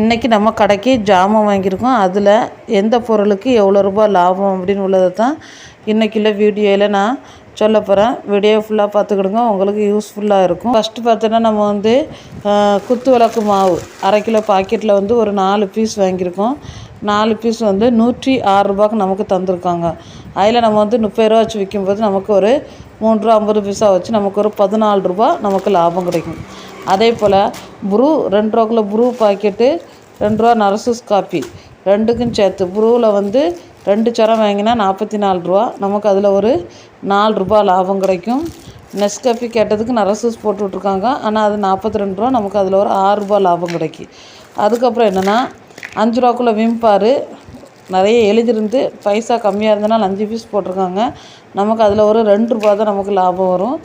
இன்றைக்கி நம்ம கடைக்கு ஜாமான் வாங்கியிருக்கோம். அதில் எந்த பொருளுக்கு எவ்வளோ ரூபாய் லாபம் அப்படின்னு உள்ளதை தான் இன்றைக்குள்ள வீடியோவில் நான் சொல்ல போகிறேன் வீடியோ ஃபுல்லாக பார்த்துக்கிடுங்க. உங்களுக்கு யூஸ்ஃபுல்லாக இருக்கும். ஃபஸ்ட்டு பார்த்தோன்னா நம்ம வந்து குத்து விளக்கு மாவு அரை கிலோ பாக்கெட்டில் வந்து ஒரு நாலு பீஸ் வாங்கியிருக்கோம். நாலு பீஸ் வந்து நூற்றி ஆறு ரூபாய்க்கு நமக்கு தந்திருக்காங்க. அதில் நம்ம வந்து முப்பது ரூபா வச்சு விற்கும்போது நமக்கு ஒரு மூணு ரூபா ஐம்பது பைசா வச்சு நமக்கு ஒரு பதினாலு ரூபா நமக்கு லாபம் கிடைக்கும். அதே போல் ப்ரூ ரெண்டு ரூபாக்குள்ள ப்ரூ பாக்கெட்டு ரெண்டு ரூபா நரசூஸ் காப்பி ரெண்டுக்கும் சேர்த்து ப்ரூவில் வந்து ரெண்டு சரம் வாங்கினா நாற்பத்தி நாலு ரூபா. நமக்கு அதில் ஒரு நாலு ரூபா லாபம் கிடைக்கும். நெஸ்கஃபி கேட்டதுக்கு நரசூஸ் போட்டு விட்ருக்காங்க ஆனால் அது நாற்பத்தி ரெண்டு ரூபா நமக்கு அதில் ஒரு ஆறு ரூபா லாபம் கிடைக்கும் அதுக்கப்புறம் என்னென்னா அஞ்சு ரூபாக்குள்ளே விம்பார். நிறைய எழுதிருந்து பைசா கம்மியாக இருந்தனால அஞ்சு பீஸ் போட்டிருக்காங்க. நமக்கு அதில் ஒரு ரெண்டு ரூபா தான் நமக்கு லாபம் வரும்.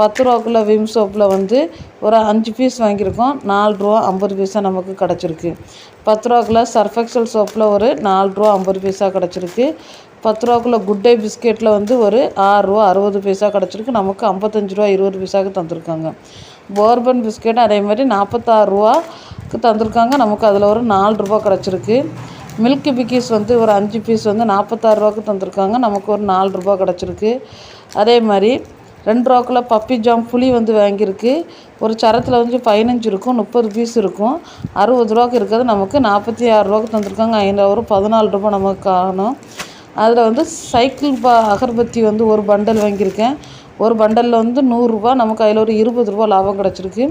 பத்து ரூபாக்குள்ளே விம் சோப்பில் வந்து ஒரு அஞ்சு பீஸ் வாங்கியிருக்கோம். நாலு ரூபா ஐம்பது பைசா நமக்கு கிடச்சிருக்கு. பத்து ரூபாக்குள்ளே சர்ஃபெக்சல் சோப்பில் ஒரு நாலு ரூபா ஐம்பது பைசா கிடச்சிருக்கு. பத்து ரூபாக்குள்ளே குட் டே பிஸ்கெட்டில் வந்து ஒரு ஆறு ரூபா அறுபது பைசா கிடச்சிருக்கு. நமக்கு ஐம்பத்தஞ்சு ரூபா இருபது பைசாவுக்கு தந்திருக்காங்க. போர்பன் பிஸ்கெட் அதே மாதிரி நாற்பத்தாறு ரூபா தந்திருக்காங்க. நமக்கு அதில் ஒரு நாலு ரூபா கிடச்சிருக்கு. மில்க் பிக்கீஸ் வந்து ஒரு அஞ்சு பீஸ் வந்து நாற்பத்தாறு ரூபாய்க்கு தந்திருக்காங்க. நமக்கு ஒரு நாலு ரூபா கிடச்சிருக்கு. அதே மாதிரி ரெண்டு ரூபாக்குள்ள பப்பி ஜாம் புளி வந்து வாங்கியிருக்கு. ஒரு சரத்தில் வந்து பதினஞ்சு இருக்கும். முப்பது பீஸ் இருக்கும். அறுபது ரூபாய்க்கு இருக்கிறது நமக்கு நாற்பத்தி ஆறு ரூபாய்க்கு தந்திருக்காங்க. ஐநூறு ஒரு பதினாலு ரூபா நமக்கு காணும். அதில் வந்து சைக்கிள் பா அகர்பத்தி வந்து ஒரு பண்டல் வாங்கியிருக்கேன். ஒரு பண்டலில் வந்து நூறுரூவா நமக்கு அதில் ஒரு இருபது ரூபா லாபம் கிடச்சிருக்கு.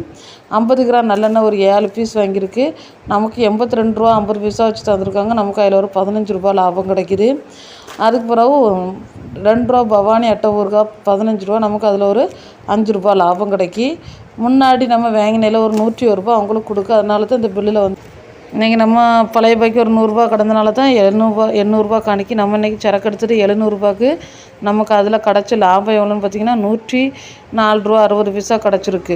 ஐம்பது கிராம் நல்லெண்ணெய் ஒரு ஏழு பீஸ் வாங்கியிருக்கு. நமக்கு எண்பத்தி ரெண்டு ரூபா ஐம்பது பீஸாக வச்சு தந்திருக்காங்க. நமக்கு அதில் ஒரு பதினஞ்சு ரூபா லாபம் கிடைக்குது. அதுக்கு பிறகு ரெண்டு ரூபா பவானி அட்டை ஊறுகாய் பதினஞ்சு ரூபா நமக்கு அதில் ஒரு அஞ்சு ரூபா லாபம் கிடைக்கி. முன்னாடி நம்ம வாங்கினையில் ஒரு நூற்றி ஒரு ரூபா அவங்களுக்கு கொடுக்க அதனால தான் இந்த பில்லில் வந்து இன்றைக்கி நம்ம பழைய பைக்கு ஒரு நூறுரூவா கடந்தனால தான் எழுநூறுபா எண்ணூறுபா காணிக்கு நம்ம இன்றைக்கி சரக்கு எடுத்துகிட்டு எழுநூறுபாக்கு நமக்கு அதில் கிடச்ச லாபம் எவ்வளோன்னு பார்த்திங்கன்னா நூற்றி நாலு ரூபா அறுபது பைசா கிடச்சிருக்கு.